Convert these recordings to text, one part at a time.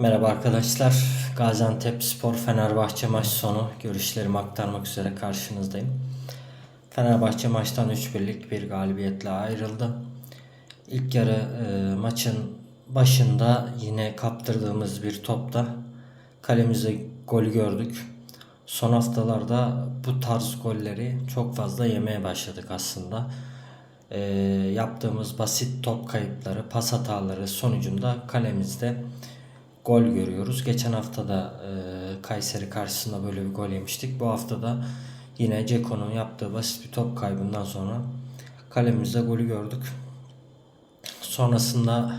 Merhaba arkadaşlar. Gaziantep Spor Fenerbahçe maç sonu görüşlerimi aktarmak üzere karşınızdayım. Fenerbahçe maçtan 3-1'lik bir galibiyetle ayrıldı. İlk yarı e, maçın başında yine kaptırdığımız bir topta kalemize golü gördük. Son haftalarda bu tarz golleri çok fazla yemeye başladık aslında. E, yaptığımız basit top kayıpları, pas hataları sonucunda kalemizde gol görüyoruz. Geçen hafta da e, Kayseri karşısında böyle bir gol yemiştik. Bu hafta da yine Ceko'nun yaptığı basit bir top kaybından sonra kalemizde golü gördük. Sonrasında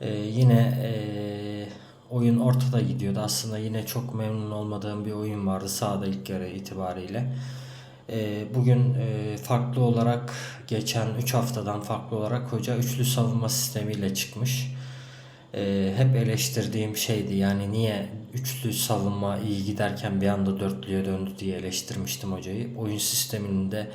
e, yine e, oyun ortada gidiyordu. Aslında yine çok memnun olmadığım bir oyun vardı sahada ilk yarı itibariyle. E, bugün e, farklı olarak geçen 3 haftadan farklı olarak hoca üçlü savunma sistemiyle çıkmış e, hep eleştirdiğim şeydi. Yani niye üçlü savunma iyi giderken bir anda dörtlüye döndü diye eleştirmiştim hocayı. Oyun sisteminde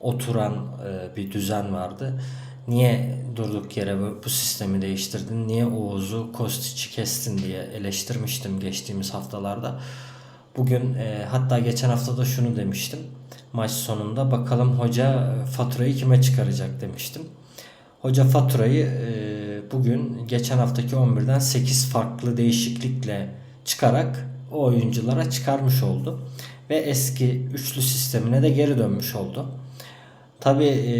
oturan e, bir düzen vardı. Niye durduk yere bu, bu sistemi değiştirdin? Niye Oğuz'u Kostic'i kestin diye eleştirmiştim geçtiğimiz haftalarda. Bugün e, hatta geçen hafta da şunu demiştim. Maç sonunda bakalım hoca faturayı kime çıkaracak demiştim. Hoca faturayı e, bugün geçen haftaki 11'den 8 farklı değişiklikle çıkarak o oyunculara çıkarmış oldu. Ve eski üçlü sistemine de geri dönmüş oldu. Tabi e,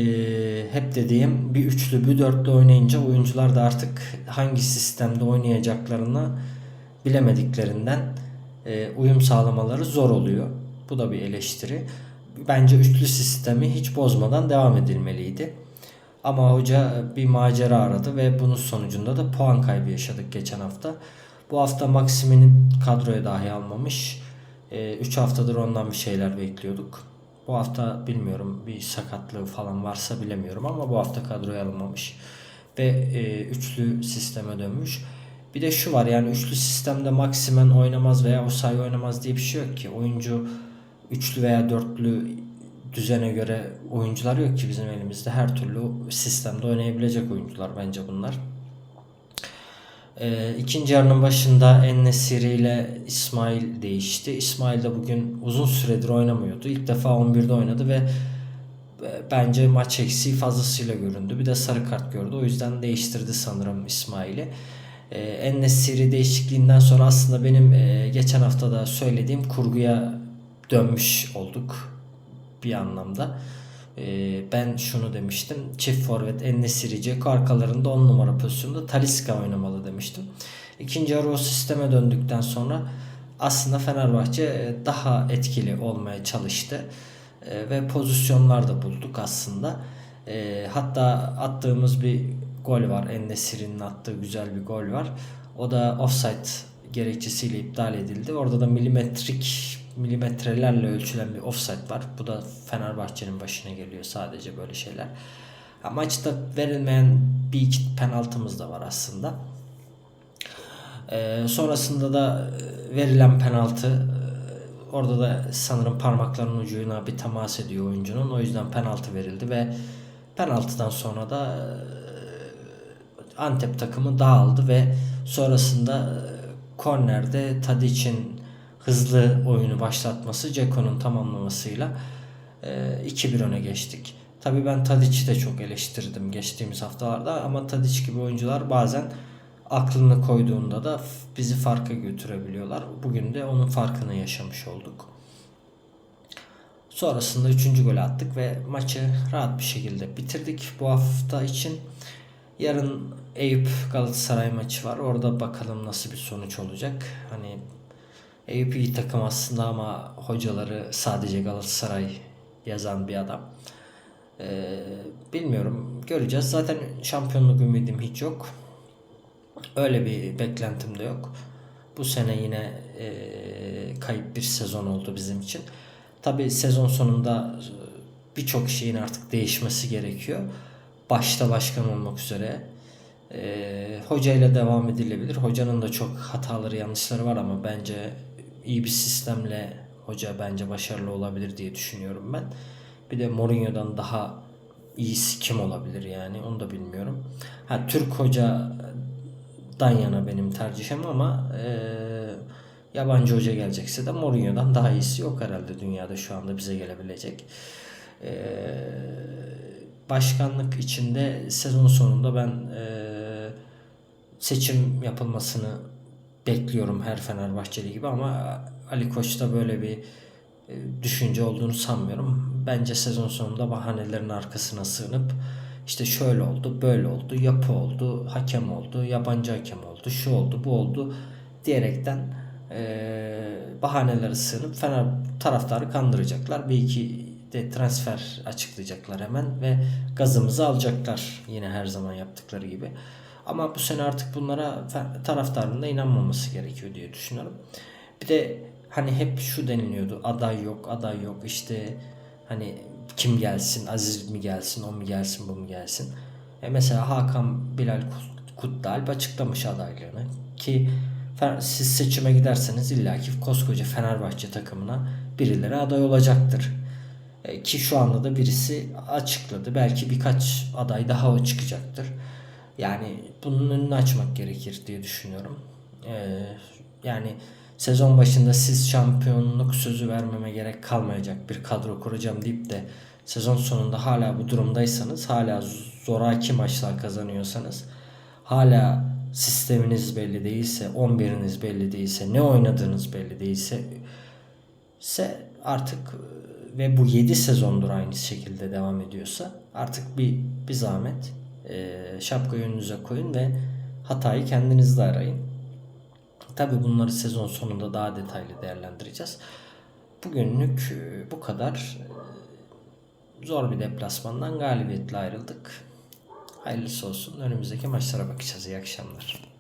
hep dediğim bir üçlü bir dörtlü oynayınca oyuncular da artık hangi sistemde oynayacaklarını bilemediklerinden e, uyum sağlamaları zor oluyor. Bu da bir eleştiri. Bence üçlü sistemi hiç bozmadan devam edilmeliydi. Ama hoca bir macera aradı ve bunun sonucunda da puan kaybı yaşadık geçen hafta. Bu hafta Maxim'in kadroya dahi almamış. 3 haftadır ondan bir şeyler bekliyorduk. Bu hafta bilmiyorum bir sakatlığı falan varsa bilemiyorum ama bu hafta kadroya alınmamış. Ve e, üçlü sisteme dönmüş. Bir de şu var yani üçlü sistemde Maximen oynamaz veya Osayi oynamaz diye bir şey yok ki. Oyuncu üçlü veya dörtlü düzene göre oyuncular yok ki bizim elimizde. Her türlü sistemde oynayabilecek oyuncular bence bunlar. Ee, ikinci yarının başında Ennesiri ile İsmail değişti. İsmail de bugün uzun süredir oynamıyordu. İlk defa 11'de oynadı ve e, bence maç eksiği fazlasıyla göründü. Bir de sarı kart gördü. O yüzden değiştirdi sanırım İsmail'i. Ee, Ennesiri değişikliğinden sonra aslında benim e, geçen hafta da söylediğim kurguya dönmüş olduk bir anlamda. Ee, ben şunu demiştim. Çift forvet Ennesiri Ceko arkalarında 10 numara pozisyonda Taliska oynamalı demiştim. İkinci yarı o sisteme döndükten sonra aslında Fenerbahçe e, daha etkili olmaya çalıştı. E, ve pozisyonlar da bulduk aslında. E, hatta attığımız bir gol var. Ennesiri'nin attığı güzel bir gol var. O da offside gerekçesiyle iptal edildi. Orada da milimetrik milimetrelerle ölçülen bir offside var. Bu da Fenerbahçe'nin başına geliyor sadece böyle şeyler. Ha, maçta verilmeyen bir iki penaltımız da var aslında. Ee, sonrasında da e, verilen penaltı e, orada da sanırım parmaklarının ucuna bir temas ediyor oyuncunun. O yüzden penaltı verildi ve penaltıdan sonra da e, Antep takımı dağıldı ve sonrasında kornerde Tadic'in hızlı oyunu başlatması Ceko'nun tamamlamasıyla 2-1 öne geçtik. Tabi ben Tadic'i de çok eleştirdim geçtiğimiz haftalarda ama Tadic gibi oyuncular bazen aklını koyduğunda da bizi farka götürebiliyorlar. Bugün de onun farkını yaşamış olduk. Sonrasında 3. golü attık ve maçı rahat bir şekilde bitirdik. Bu hafta için yarın Eyüp Galatasaray maçı var. Orada bakalım nasıl bir sonuç olacak. Hani Eyüp iyi takım aslında ama hocaları sadece Galatasaray yazan bir adam. Ee, bilmiyorum. Göreceğiz. Zaten şampiyonluk ümidim hiç yok. Öyle bir beklentim de yok. Bu sene yine e, kayıp bir sezon oldu bizim için. Tabi sezon sonunda birçok şeyin artık değişmesi gerekiyor. Başta başkan olmak üzere. E, hoca ile devam edilebilir. Hocanın da çok hataları yanlışları var ama bence iyi bir sistemle hoca bence başarılı olabilir diye düşünüyorum ben. Bir de Mourinho'dan daha iyisi kim olabilir yani onu da bilmiyorum. Ha Türk hoca Klopp'tan yana benim tercihim ama e, yabancı hoca gelecekse de Mourinho'dan daha iyisi yok herhalde dünyada şu anda bize gelebilecek. E, başkanlık içinde sezon sonunda ben e, seçim yapılmasını bekliyorum her Fenerbahçeli gibi ama Ali Koç'ta böyle bir e, düşünce olduğunu sanmıyorum. Bence sezon sonunda bahanelerin arkasına sığınıp işte şöyle oldu, böyle oldu, yapı oldu, hakem oldu, yabancı hakem oldu, şu oldu, bu oldu diyerekten e, bahanelere sığınıp Fener taraftarı kandıracaklar. Bir iki de transfer açıklayacaklar hemen ve gazımızı alacaklar yine her zaman yaptıkları gibi. Ama bu sene artık bunlara taraftarın inanmaması gerekiyor diye düşünüyorum. Bir de hani hep şu deniliyordu aday yok aday yok işte hani kim gelsin Aziz mi gelsin o mu gelsin bu mu gelsin. E mesela Hakan Bilal Kut- Kutlualp açıklamış adaylığını ki siz seçime giderseniz illaki koskoca Fenerbahçe takımına birileri aday olacaktır. E, ki şu anda da birisi açıkladı. Belki birkaç aday daha çıkacaktır. Yani bunun önünü açmak gerekir diye düşünüyorum. E, yani sezon başında siz şampiyonluk sözü vermeme gerek kalmayacak bir kadro kuracağım deyip de sezon sonunda hala bu durumdaysanız, hala zoraki maçlar kazanıyorsanız, hala sisteminiz belli değilse, 11'iniz belli değilse, ne oynadığınız belli değilse ise artık e, ve bu 7 sezondur aynı şekilde devam ediyorsa artık bir bir zahmet şapkayı önünüze koyun ve hatayı kendinizde arayın. Tabi bunları sezon sonunda daha detaylı değerlendireceğiz. Bugünlük e, bu kadar. E, Zor bir deplasmandan galibiyetle ayrıldık. Hayırlısı olsun. Önümüzdeki maçlara bakacağız. İyi akşamlar.